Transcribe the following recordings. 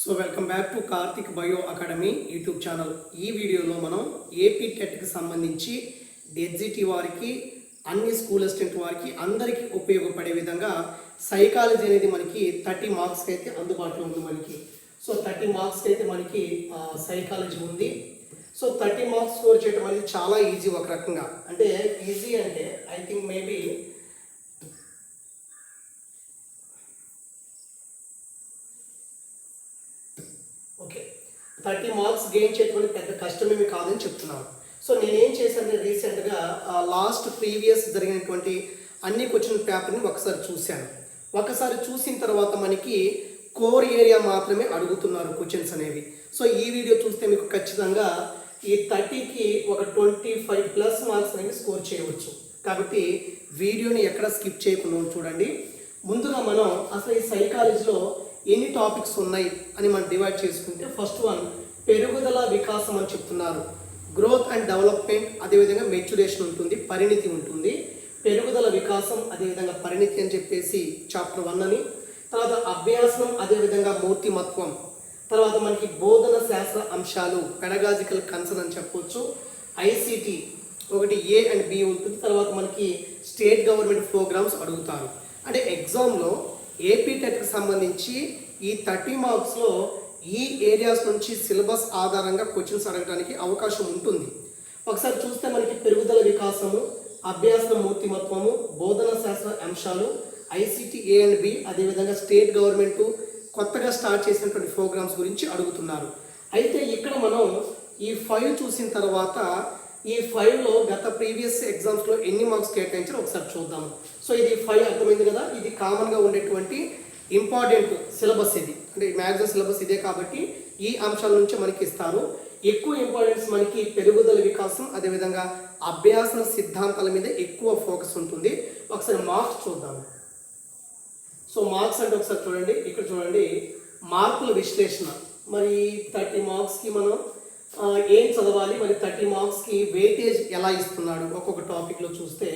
So welcome back to Karthik bio academy YouTube channel ఈ వీడియోలో మనం ఏపీ టెట్కి సంబంధించి డెడ్జిటీ వారికి అన్ని స్కూల్ అసిస్టెంట్ వారికి అందరికీ ఉపయోగపడే విధంగా సైకాలజీ అనేది మనకి థర్టీ మార్క్స్కి అయితే అందుబాటులో ఉంది మనకి. సో థర్టీ మార్క్స్కి అయితే మనకి సైకాలజీ ఉంది. సో థర్టీ మార్క్స్ స్కోర్ చేయడం అనేది చాలా ఈజీ ఒక రకంగా. అంటే ఈజీ అంటే I think maybe thirty marks gain చేయటువంటి పెద్ద కష్టమేమి కాదని చెప్తున్నాను. సో నేనేం చేశాను రీసెంట్గా లాస్ట్ ప్రీవియస్ జరిగినటువంటి అన్ని క్వశ్చన్ పేపర్ని ఒకసారి చూశాను. ఒకసారి చూసిన తర్వాత మనకి కోర్ ఏరియా మాత్రమే అడుగుతున్నారు క్వశ్చన్స్ అనేవి. సో ఈ వీడియో చూస్తే మీకు ఖచ్చితంగా ఈ థర్టీకి ఒక ట్వంటీ ఫైవ్ ప్లస్ మార్క్స్ అనేవి స్కోర్ చేయవచ్చు. కాబట్టి వీడియోని ఎక్కడ స్కిప్ చేయకుండా చూడండి. ముందుగా మనం అసలు ఈ సైకాలజీలో ఎన్ని టాపిక్స్ ఉన్నాయి అని మనం డివైడ్ చేసుకుంటే ఫస్ట్ వన్ పెరుగుదల వికాసం అని చెప్తున్నారు. గ్రోత్ అండ్ డెవలప్మెంట్ అదేవిధంగా మెచ్యురేషన్ ఉంటుంది పరిణితి ఉంటుంది. పెరుగుదల వికాసం అదేవిధంగా పరిణితి అని చెప్పేసి చాప్టర్ వన్ అని. తర్వాత అభ్యాసనం అదేవిధంగా మూర్తిమత్వం. తర్వాత మనకి బోధన శాస్త్ర అంశాలు పెడగాజికల్ కన్సర్న్ అని చెప్పవచ్చు ఐసిటి ఒకటి ఏ అండ్ బి ఉంటుంది. తర్వాత మనకి స్టేట్ గవర్నమెంట్ ప్రోగ్రామ్స్ అడుగుతారు. అంటే ఎగ్జామ్లో ఏపీ టెట్కి సంబంధించి ఈ థర్టీ మార్క్స్లో ఈ ఏరియాస్ నుంచి సిలబస్ ఆధారంగా క్వశ్చన్స్ అడగడానికి అవకాశం ఉంటుంది. ఒకసారి చూస్తే మనకి పెరుగుదల వికాసము అభ్యాస మూర్తిమత్వము బోధన శాస్త్ర అంశాలు ఐసిటి ఏ అండ్ బి అదేవిధంగా స్టేట్ గవర్నమెంట్ కొత్తగా స్టార్ట్ చేసినటువంటి ప్రోగ్రామ్స్ గురించి అడుగుతున్నారు. అయితే ఇక్కడ మనం ఈ ఫైవ్ చూసిన తర్వాత ఈ ఫైవ్లో గత ప్రీవియస్ ఎగ్జామ్స్లో ఎన్ని మార్క్స్ కేటాయించారో ఒకసారి చూద్దాం సో ఇది ఫైవ్ అర్థమైంది కదా? ఇది కామన్గా ఉండేటువంటి ఇంపార్టెంట్ సిలబస్ ఇది. అంటే మ్యాథ్స్ సిలబస్ ఇదే కాబట్టి ఈ అంశాల నుంచి మనకి ఇస్తారు ఎక్కువ ఇంపార్టెన్స్ మనకి పెరుగుదల వికాసం అదేవిధంగా అభ్యాస సిద్ధాంతాల మీద ఎక్కువ ఫోకస్ ఉంటుంది. ఒకసారి మార్క్స్ చూద్దాం. సో మార్క్స్ అంటే ఒకసారి చూడండి. ఇక్కడ చూడండి. మార్కుల విశ్లేషణ. మరి థర్టీ మార్క్స్కి మనం ఏం చదవాలి? మరి థర్టీ మార్క్స్కి వెయిటేజ్ ఎలా ఇస్తున్నాడు? ఒక్కొక్క టాపిక్లో చూస్తే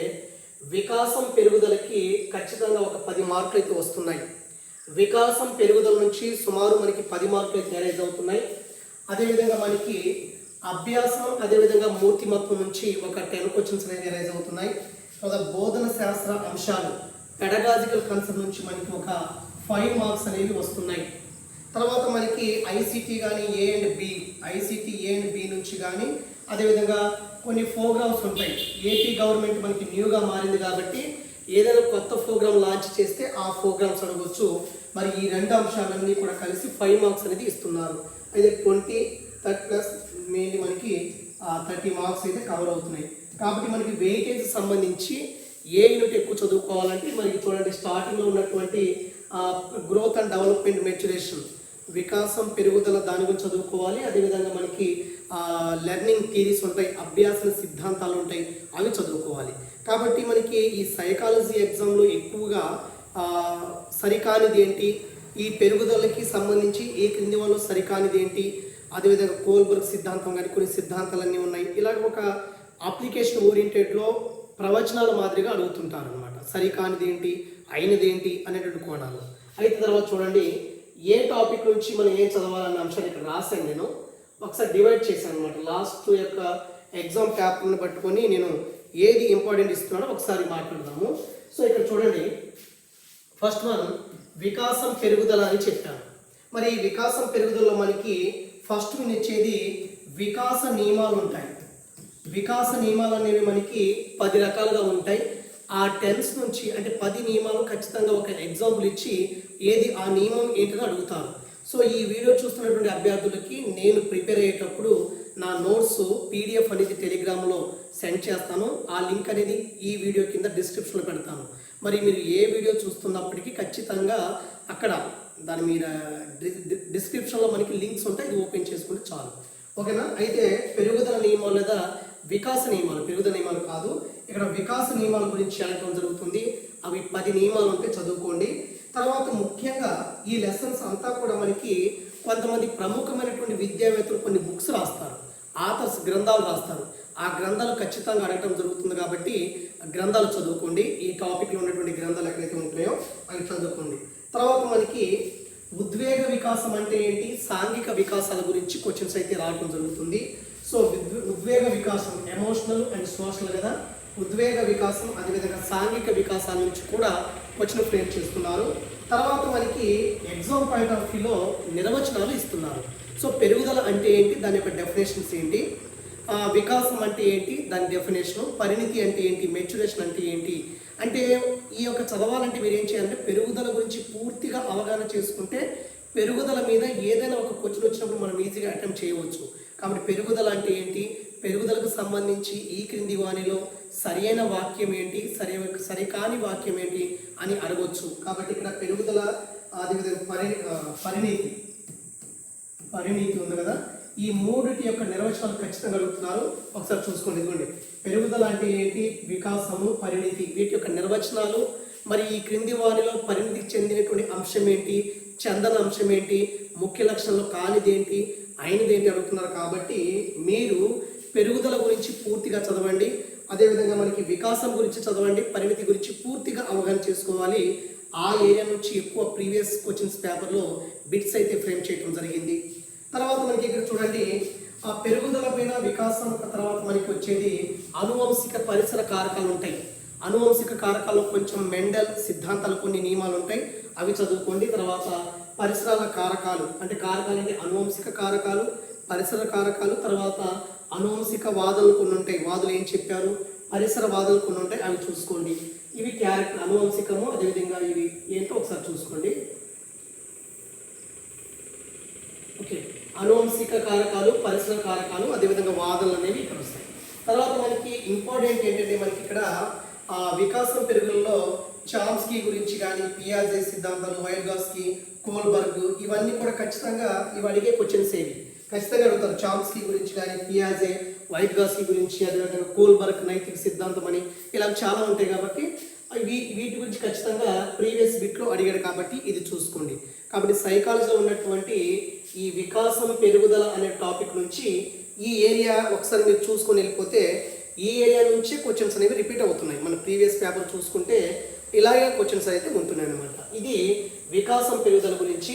వికాసం పెరుగుదలకి ఖచ్చితంగా ఒక పది మార్కులు అయితే వస్తున్నాయి. వికాసం పెరుగుదల నుంచి సుమారు మనకి పది మార్కులు అయితే అవుతున్నాయి. అదేవిధంగా మనకి అభ్యాసం అదేవిధంగా మూర్తిమత్వం నుంచి ఒక టెన్ క్వశ్చన్స్ అనేది రైజ్ అవుతున్నాయి. తర్వాత బోధన శాస్త్ర అంశాలు పెడగాజికల్ కన్సర్ నుంచి మనకి ఒక ఫైవ్ మార్క్స్ అనేవి వస్తున్నాయి. తర్వాత మనకి ఐసీటీ కానీ A and B ICT A and B నుంచి కానీ అదేవిధంగా కొన్ని ప్రోగ్రామ్స్ ఉంటాయి. ఏపీ గవర్నమెంట్ మనకి న్యూగా మారింది కాబట్టి ఏదైనా కొత్త ప్రోగ్రామ్ లాంచ్ చేస్తే ఆ ప్రోగ్రామ్స్ అడగవచ్చు మరి ఈ రెండు అంశాలన్నీ కూడా కలిసి ఫైవ్ మార్క్స్ అనేది ఇస్తున్నారు. అయితే ట్వంటీ థర్టీ ప్లస్ మెయిన్లీ మనకి థర్టీ మార్క్స్ అయితే కవర్ అవుతున్నాయి. కాబట్టి మనకి వెయిటేజ్ సంబంధించి ఏ యూనిట్ ఎక్కువ చదువుకోవాలంటే మనకి చూడండి స్టార్టింగ్లో ఉన్నటువంటి గ్రోత్ అండ్ డెవలప్మెంట్ మెచ్యురేషన్ వికాసం పెరుగుదల దాని గురించి చదువుకోవాలి. అదేవిధంగా మనకి లెర్నింగ్ థీరీస్ ఉంటాయి అభ్యాసన సిద్ధాంతాలు ఉంటాయి అవి చదువుకోవాలి. కాబట్టి మనకి ఈ సైకాలజీ ఎగ్జామ్లో ఎక్కువగా సరికానిది ఏంటి? ఈ పెరుగుదలకి సంబంధించి ఏ క్రింది వాళ్ళు సరికానిది ఏంటి? అదేవిధంగా కోల్బర్గ్ సిద్ధాంతం కానీ కొన్ని సిద్ధాంతాలన్నీ ఉన్నాయి. ఇలాగ ఒక అప్లికేషన్ ఓరియంటెడ్లో ప్రవచనాల మాదిరిగా అడుగుతుంటారు అనమాట సరికానిది ఏంటి? అయినది ఏంటి? అనేటువంటి కోణాలు అయితే తర్వాత చూడండి ఏ టాపిక్ నుంచి మనం ఏం చదవాలన్న అంశాన్ని ఇక్కడ రాశాను నేను. ఒకసారి డివైడ్ చేశాను అనమాట లాస్ట్ యొక్క ఎగ్జామ్ పేపర్ని పట్టుకొని నేను ఏది ఇంపార్టెంట్ ఇస్తున్నానో ఒకసారి మాట్లాడదాము. సో ఇక్కడ చూడండి. ఫస్ట్ వన్ వికాసం పెరుగుదల అని చెప్పాను. మరి ఈ వికాసం పెరుగుదలలో మనకి ఫస్ట్ విన్ ఇచ్చేది వికాస నియమాలు ఉంటాయి. వికాస నియమాలు అనేవి మనకి పది రకాలుగా ఉంటాయి. ఆ టెన్స్ నుంచి అంటే పది నియమాలు ఖచ్చితంగా ఒక ఎగ్జాంపుల్ ఇచ్చి ఏది ఆ నియమం ఏంటని అడుగుతారు. సో ఈ వీడియో చూస్తున్నటువంటి అభ్యర్థులకి నేను ప్రిపేర్ అయ్యేటప్పుడు నా నోట్స్ పీడిఎఫ్ అనేది టెలిగ్రామ్లో సెండ్ చేస్తాను. ఆ లింక్ అనేది ఈ వీడియో కింద డిస్క్రిప్షన్లో పెడతాను. మరి మీరు ఏ వీడియో చూస్తున్నప్పటికీ ఖచ్చితంగా అక్కడ దాని మీద డిస్క్రిప్షన్లో మనకి లింక్స్ ఉంటాయి. ఇది ఓపెన్ చేసుకుంటే చాలు. ఓకేనా? అయితే పెరుగుదల నియమాలు లేదా వికాస నియమాలు పెరుగుదల నియమాలు కాదు. ఇక్కడ వికాస నియమాల గురించి అనటం జరుగుతుంది. అవి పది నియమాలు ఉంటే చదువుకోండి. తర్వాత ముఖ్యంగా ఈ లెసన్స్ అంతా కూడా మనకి కొంతమంది ప్రముఖమైనటువంటి విద్యావేత్తలు కొన్ని బుక్స్ రాస్తారు. ఆథర్స్ గ్రంథాలు రాస్తారు. ఆ గ్రంథాలు ఖచ్చితంగా అడగటం జరుగుతుంది కాబట్టి గ్రంథాలు చదువుకోండి. ఈ టాపిక్లో ఉన్నటువంటి గ్రంథాలు ఎక్కడైతే ఉంటాయో అవి చదువుకోండి. తర్వాత మనకి ఉద్వేగ వికాసం అంటే ఏంటి? సాంఘిక వికాసాల గురించి క్వశ్చన్స్ అయితే రావడం జరుగుతుంది. సో ఉద్వేగ వికాసం ఎమోషనల్ అండ్ సోషల్ కదా? ఉద్వేగ వికాసం అదేవిధంగా సాంఘిక వికాసాల నుంచి కూడా క్వశ్చన్ ఫ్రేమ్ చేస్తున్నారు. తర్వాత మనకి ఎగ్జామ్ పాయింట్ ఆఫ్ వ్యూలో నిర్వచనాలు ఇస్తున్నారు. సో పెరుగుదల అంటే ఏంటి? దాని యొక్క డెఫినేషన్స్ ఏంటి? వికాసం అంటే ఏంటి? దాని డెఫినేషన్ పరిణితి అంటే ఏంటి? మెచ్యురేషన్ అంటే ఏంటి? అంటే ఈ యొక్క చదవాలంటే మీరు ఏం చేయాలంటే పెరుగుదల గురించి పూర్తిగా అవగాహన చేసుకుంటే పెరుగుదల మీద ఏదైనా ఒక క్వశ్చన్ వచ్చినప్పుడు మనం ఈజీగా అటెంప్ట్ చేయవచ్చు. కాబట్టి పెరుగుదల అంటే ఏంటి? పెరుగుదలకు సంబంధించి ఈ క్రింది వాణిలో సరైన వాక్యం ఏంటి సరి సరికాని వాక్యం ఏంటి అని అడగొచ్చు. కాబట్టి ఇక్కడ పెరుగుదల అదేవిధంగా పరి పరిణీతి పరిణితి. పరిణితి ఉంది కదా? ఈ మూడిటి యొక్క నిర్వచనాలు ఖచ్చితంగా అడుగుతున్నారు. ఒకసారి చూసుకోండి ఇదిగోండి. పెరుగుదల అంటే ఏంటి? వికాసము పరిణితి. వీటి యొక్క నిర్వచనాలు మరి ఈ క్రింది వారిలో పరిణితికి చెందినటువంటి అంశం ఏంటి? చందన అంశం ఏంటి? ముఖ్య లక్షణంలో కానిదేంటి? అయినదేంటి అడుగుతున్నారు. కాబట్టి మీరు పెరుగుదల గురించి పూర్తిగా చదవండి. అదేవిధంగా మనకి వికాసం గురించి చదవండి. పరిమితి గురించి పూర్తిగా అవగాహన చేసుకోవాలి. ఆ ఏరియా నుంచి ఎక్కువ ప్రీవియస్ క్వశ్చన్స్ పేపర్లో బిట్స్ అయితే ఫ్రేమ్ చేయడం జరిగింది. తర్వాత మనకి ఇక్కడ చూడండి. ఆ పెరుగుదల పైన వికాసం తర్వాత మనకి వచ్చేది అనువంశిక పరిసర కారకాలు ఉంటాయి. అనువంశిక కారకాల్లో కొంచెం మెండల్ సిద్ధాంతాలు కొన్ని నియమాలు ఉంటాయి. అవి చదువుకోండి. తర్వాత పరిసరాల కారకాలు. అంటే కారకాలు అంటే అనువంశిక కారకాలు పరిసర కారకాలు తర్వాత అనువంశిక వాదనలు కొన్ని ఉంటాయి. వాదులు ఏం చెప్పారు? పరిసర వాదనలు కొన్ని ఉంటాయి. అవి చూసుకోండి. ఇవి క్యారెక్టర్ అనువంశికము అదేవిధంగా ఇవి ఏంటో ఒకసారి చూసుకోండి. ఓకే. అనువంశిక కారకాలు పరిసర కారకాలు అదేవిధంగా వాదనలు అనేవి ఇక్కడ వస్తాయి. తర్వాత మనకి ఇంపార్టెంట్ ఏంటంటే మనకి ఇక్కడ ఆ వికాసం పెరుగులలో చామ్స్కీ గురించి కానీ పియాజే సిద్ధాంతాలు వైల్గాస్కి కోల్బర్గ్ ఇవన్నీ కూడా ఖచ్చితంగా ఇవి అడిగే క్వశ్చన్స్ ఏవి ఖచ్చితంగా అడుగుతారు. చామ్స్కీ గురించి కానీ పియాజే వైట్గాస్కీ గురించి అదేవిధంగా కోల్బర్గ్ నైతిక సిద్ధాంతం అని ఇలా చాలా ఉంటాయి కాబట్టి వీ వీటి గురించి ఖచ్చితంగా ప్రీవియస్ బిట్లో అడిగాడు కాబట్టి ఇది చూసుకోండి. కాబట్టి సైకాలజీలో ఉన్నటువంటి ఈ వికాసం పెరుగుదల అనే టాపిక్ నుంచి ఈ ఏరియా ఒకసారి మీరు చూసుకొని వెళ్ళిపోతే ఈ ఏరియా నుంచే క్వశ్చన్స్ అనేవి రిపీట్ అవుతున్నాయి. మన ప్రీవియస్ పేపర్ చూసుకుంటే ఇలాగే క్వశ్చన్స్ అయితే ఉంటున్నాయి అనమాట ఇది వికాసం పెరుగుదల గురించి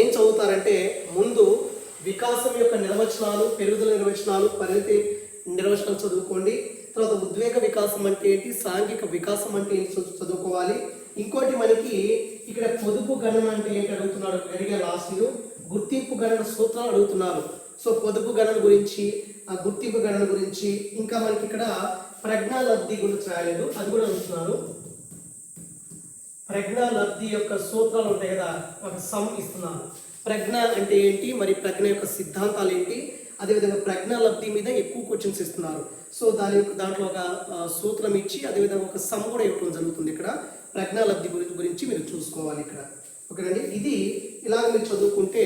ఏం చదువుతారంటే ముందు వికాసం యొక్క నిర్వచనాలు పెరుగుదల నిర్వచనాలు పరిణతి నిర్వచనాలు చదువుకోండి. తర్వాత ఉద్వేగ వికాసం అంటే ఏంటి? సాంఘిక వికాసం అంటే ఏంటి చదువుకోవాలి. ఇంకోటి మనకి ఇక్కడ పొదుపు గణన అంటే ఏంటి అడుగుతున్నాడు? పెరిగే లాస్ట్ గుర్తింపు గణన సూత్రాలు అడుగుతున్నారు. సో పొదుపు గణన గురించి ఆ గుర్తింపు గణన గురించి ఇంకా మనకి ఇక్కడ ప్రజ్ఞా లబ్ధి గురించి రాయలేదు. అది కూడా అడుగుతున్నారు. ప్రజ్ఞ లబ్ధి యొక్క సూత్రాలు ఉంటాయి కదా ఒక సమ్ ఇస్తున్నారు. ప్రజ్ఞ అంటే ఏంటి? మరి ప్రజ్ఞ యొక్క సిద్ధాంతాలు ఏంటి? అదేవిధంగా ప్రజ్ఞ లబ్ధి మీద ఎక్కువ క్వశ్చన్స్ ఇస్తున్నారు. సో దాని యొక్క దాంట్లో ఒక సూత్రం ఇచ్చి అదేవిధంగా ఒక సమ్ కూడా ఇవ్వడం జరుగుతుంది ఇక్కడ. ప్రజ్ఞా లబ్ధి గురించి గురించి మీరు చూసుకోవాలి ఇక్కడ. ఓకేనండి? ఇది ఇలాగ మీరు చదువుకుంటే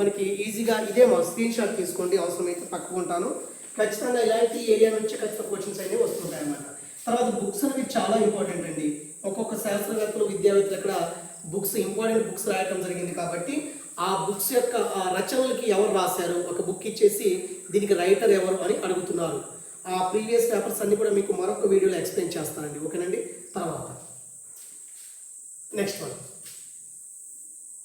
మనకి ఈజీగా ఇదే మా స్క్రీన్ షాట్ తీసుకోండి. అవసరమైతే పక్కకుంటాను ఖచ్చితంగా ఇలాంటి ఏరియా నుంచి ఖచ్చితంగా క్వశ్చన్స్ అనేవి వస్తుంటాయి అన్నమాట తర్వాత బుక్స్ అనేవి చాలా ఇంపార్టెంట్ అండి. ఒక్కొక్క శాస్త్రవేత్తలు విద్యావేత్తలు ఇక్కడ బుక్స్ ఇంపార్టెంట్ బుక్స్ రాయటం జరిగింది కాబట్టి ఆ బుక్స్ యొక్క ఆ రచనలకి ఎవరు రాశారు? ఒక బుక్ ఇచ్చేసి దీనికి రైటర్ ఎవరు అని అడుగుతున్నారు. ఆ ప్రీవియస్ పేపర్స్ అన్ని కూడా మీకు మరొక వీడియోలో ఎక్స్ప్లెయిన్ చేస్తానండి. ఓకేనండి? తర్వాత. Next one.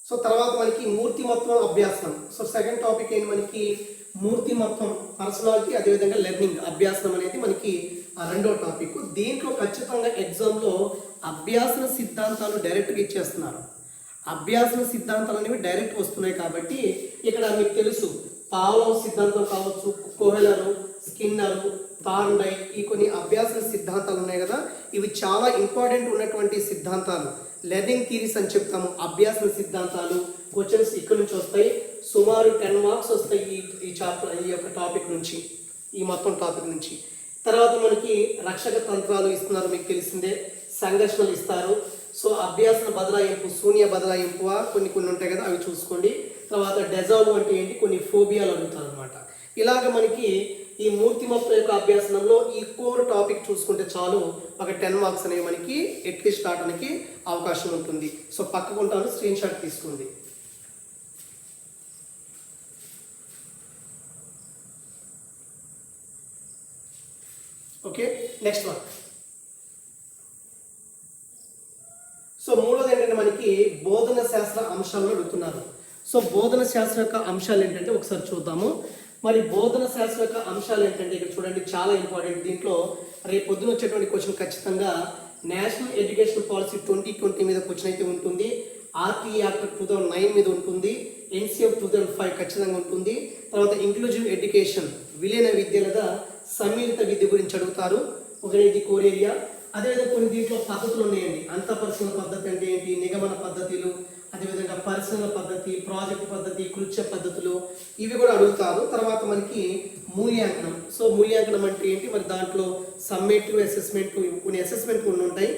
సో తర్వాత మనకి మూర్తిమత్వం అభ్యాసనం సో సెకండ్ టాపిక్ ఏంటి? మనకి మూర్తిమత్వం పర్సనాలిటీ అదేవిధంగా లెర్నింగ్ అభ్యాసనం అనేది మనకి ఆ రెండో టాపిక్. దీంట్లో ఖచ్చితంగా ఎగ్జామ్లో అభ్యాసన సిద్ధాంతాలు డైరెక్ట్గా ఇచ్చేస్తున్నారు. అభ్యాసన సిద్ధాంతాలు అనేవి డైరెక్ట్ వస్తున్నాయి కాబట్టి ఇక్కడ మీకు తెలుసు పావలం సిద్ధాంతం కావచ్చు కోహెలరు స్కిన్నరు తాండై ఈ కొన్ని అభ్యాసన సిద్ధాంతాలు ఉన్నాయి కదా. ఇవి చాలా ఇంపార్టెంట్ ఉన్నటువంటి సిద్ధాంతాలు. లెదింగ్ థీరీస్ అని చెప్తాము అభ్యాసన సిద్ధాంతాలు క్వశ్చన్స్ ఇక్కడ నుంచి వస్తాయి. సుమారు టెన్ మార్క్స్ వస్తాయి ఈ ఈ చాప్టర్ ఈ యొక్క టాపిక్ నుంచి ఈ మొత్తం టాపిక్ నుంచి. తర్వాత మనకి రక్షక తంత్రాలు ఇస్తున్నారు మీకు తెలిసిందే. సంఘర్షణలు ఇస్తారు. సో అభ్యాసన బదలాయింపు శూన్య బదలాయింపు కొన్ని కొన్ని ఉంటాయి కదా అవి చూసుకోండి. తర్వాత డెజాల్వ్ అంటే ఏంటి? కొన్ని ఫోబియాలు అడుగుతారు అనమాట ఇలాగ మనకి ఈ మూర్తి మొత్తం యొక్క అభ్యాసనంలో ఈ కోర్ టాపిక్ చూసుకుంటే చాలు. ఒక టెన్ మార్క్స్ అనేవి మనకి ఎట్లీస్ట్ రావడానికి అవకాశం ఉంటుంది. సో పక్కకుంటాను స్క్రీన్ షాట్ తీసుకోండి. ఓకే నెక్స్ట్ వన్ సో మూడోది ఏంటంటే మనకి బోధన శాస్త్ర అంశాలను అడుగుతున్నారు. సో బోధన శాస్త్ర యొక్క అంశాలు ఏంటంటే ఒకసారి చూద్దాము. మరి బోధన శాస్త్ర యొక్క అంశాలు ఏంటంటే ఇక్కడ చూడండి చాలా ఇంపార్టెంట్. దీంట్లో రేపు పొద్దున వచ్చేటువంటి క్వశ్చన్ ఖచ్చితంగా national education policy twenty twenty మీద క్వశ్చన్ అయితే ఉంటుంది. RTE act two thousand nine మీద ఉంటుంది. ఎన్సీఎఫ్ టూ థౌజండ్ ఫైవ్ ఖచ్చితంగా ఉంటుంది. తర్వాత ఇంక్లూజివ్ ఎడ్యుకేషన్ విలీన విద్య లేదా సమ్మిళిత విద్య గురించి అడుగుతారు. ఒకటి కోరేరియా అదేవిధంగా కొన్ని దీంట్లో పద్ధతులు ఉన్నాయండి. అంత పరిశీలన పద్ధతి అంటే ఏంటి? నిగమన పద్ధతులు అదేవిధంగా పరిశీలన పద్ధతి ప్రాజెక్ట్ పద్ధతి కృత్య పద్ధతులు ఇవి కూడా అడుగుతారు. తర్వాత మనకి మూల్యాంకనం. సో మూల్యాంకనం అంటే ఏంటి? మరి దాంట్లో సమ్మేటివ్ అసెస్మెంట్ కొన్ని అసెస్మెంట్ కొన్ని ఉంటాయి.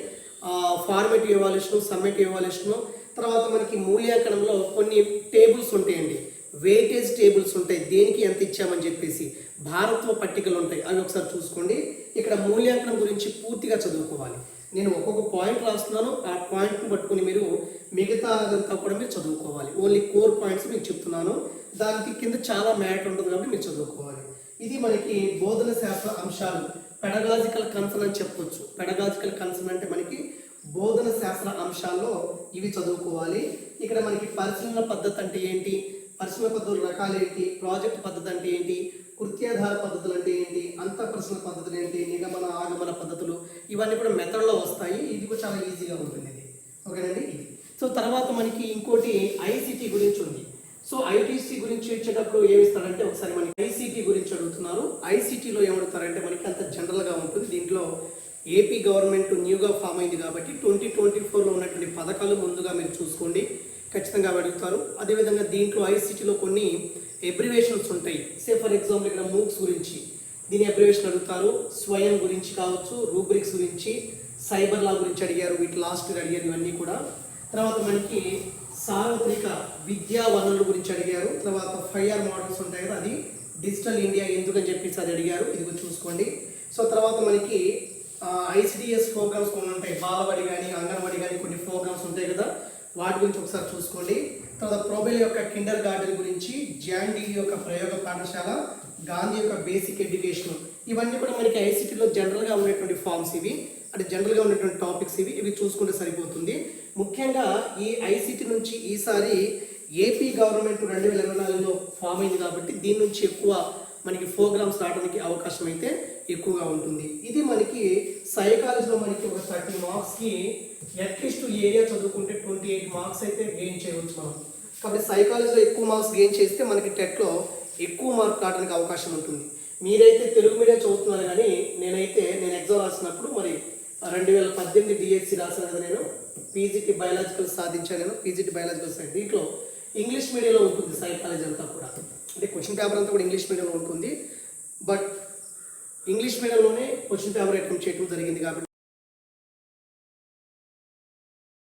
ఫార్మేటివ్ ఎవాల్యూషన్ సమ్మేటివ్ ఎవాల్యూషన్ తర్వాత మనకి మూల్యాంకనంలో కొన్ని టేబుల్స్ ఉంటాయండి. వెయిటేజ్ టేబుల్స్ ఉంటాయి. దేనికి ఎంత ఇచ్చామని చెప్పేసి భారత్వ పట్టికలు ఉంటాయి. అవి ఒకసారి చూసుకోండి. ఇక్కడ మూల్యాంకనం గురించి పూర్తిగా చదువుకోవాలి. నేను ఒక్కొక్క పాయింట్ రాస్తున్నాను. ఆ పాయింట్ని పట్టుకుని మీరు మిగతా అదంతా కూడా మీరు చదువుకోవాలి. ఓన్లీ కోర్ పాయింట్స్ మీకు చెప్తున్నాను. దానికి కింద చాలా మ్యాటర్ ఉంటుంది కాబట్టి మీరు చదువుకోవాలి. ఇది మనకి బోధన శాస్త్ర అంశాలు. పెడగాజికల్ కన్సర్న్ అని చెప్పొచ్చు. పెడగాజికల్ కన్సర్న్ అంటే మనకి బోధన శాస్త్ర అంశాల్లో ఇవి చదువుకోవాలి. ఇక్కడ మనకి పరిశీలన పద్ధతి అంటే ఏంటి? పరిశ్రమ పద్ధతుల రకాలు ఏంటి? ప్రాజెక్ట్ పద్ధతి అంటే ఏంటి? కృత్యాధార పద్ధతులు అంటే ఏంటి? అంత ప్రశ్న పద్ధతులు ఏంటి? నిగమన ఆగమన పద్ధతులు ఇవన్నీ కూడా మెథడ్లో వస్తాయి. ఇది కూడా చాలా ఈజీగా ఉంటుంది ఇది. ఓకేనండి ఇది. సో తర్వాత మనకి ఇంకోటి ఐసీటీ గురించి ఉంది. సో ఐటీసీ గురించి ఇచ్చేటప్పుడు ఏమిస్తారంటే ఒకసారి మనకి ఐసీటీ గురించి అడుగుతున్నారు. ఐసీటీలో ఏమడుగుతారంటే మనకి అంత జనరల్గా ఉంటుంది. దీంట్లో ఏపీ గవర్నమెంట్ న్యూగా ఫామ్ అయింది కాబట్టి ట్వంటీ ట్వంటీ ఫోర్లో ఉన్నటువంటి పథకాలు ముందుగా మీరు చూసుకోండి. ఖచ్చితంగా అడుగుతారు అదేవిధంగా దీంట్లో ఐసీటీలో కొన్ని ఎబ్రివేషన్స్ ఉంటాయి. సే ఫర్ ఎగ్జాంపుల్ ఇక్కడ మూక్స్ గురించి. దీని అబ్రివేషన్ అడుగుతారు. స్వయం గురించి కావచ్చు రూబ్రిక్స్ గురించి సైబర్ లా గురించి అడిగారు వీటి లాస్ట్ అడిగారు ఇవన్నీ కూడా. తర్వాత మనకి సార్వత్రిక విద్యా వనరుల గురించి అడిగారు. తర్వాత ఫైవ్ మోడల్స్ ఉంటాయి కదా అది డిజిటల్ ఇండియా ఎందుకని చెప్పేసి అది అడిగారు. ఇది చూసుకోండి. సో తర్వాత మనకి ఐసిడిఎస్ ప్రోగ్రామ్స్ కొన్ని ఉంటాయి. బాలబడి కానీ అంగన్వాడి కానీ కొన్ని ప్రోగ్రామ్స్ ఉంటాయి కదా. వాటి గురించి ఒకసారి చూసుకోండి. తర్వాత ప్రోబెల్ యొక్క కిండర్ గార్డెన్ గురించి జాండీ యొక్క ప్రయోగ పాఠశాల గాంధీ యొక్క బేసిక్ ఎడ్యుకేషన్ ఇవన్నీ కూడా మనకి ఐసిటీలో జనరల్గా ఉండేటువంటి ఫార్మ్స్ ఇవి. అంటే జనరల్గా ఉన్నటువంటి టాపిక్స్ ఇవి. ఇవి చూసుకుంటే సరిపోతుంది. ముఖ్యంగా ఈ ఐసిటీ నుంచి ఈసారి ఏపీ గవర్నమెంట్ రెండు వేల ఇరవై నాలుగులో ఫామ్ అయింది కాబట్టి దీని నుంచి ఎక్కువ మనకి ప్రోగ్రామ్స్ రావడానికి అవకాశం అయితే ఎక్కువగా ఉంటుంది. ఇది మనకి సైకాలజీలో మనకి ఒక థర్టీ మార్క్స్కి అట్లీస్ట్ ఏరియా చదువుకుంటే ట్వంటీ ఎయిట్ మార్క్స్ అయితే గెయిన్ చేయవచ్చు మనం. కాబట్టి సైకాలజీలో ఎక్కువ మార్క్స్ గెయిన్ చేస్తే మనకి టెట్లో ఎక్కువ మార్క్ రావడానికి అవకాశం ఉంటుంది. మీరైతే తెలుగు మీడియం చదువుతున్నారు కానీ నేనైతే నేను ఎగ్జామ్ రాసినప్పుడు మరి రెండు వేల పద్దెనిమిది డిఎస్సి రాశాను కదా నేను పీజీటీ బయాలజికల్ సాధించాను నేను పీజీటీ బయాలజికల్ సైడ్ దీంట్లో ఇంగ్లీష్ మీడియంలో ఉంటుంది సైకాలజీ అంతా కూడా. అంటే క్వశ్చన్ పేపర్ అంతా కూడా ఇంగ్లీష్ మీడియంలో ఉంటుంది. బట్ ఇంగ్లీష్ మీడియంలోనే క్వశ్చన్ పేపర్ అటెంప్ట్ చేయడం జరిగింది కాబట్టి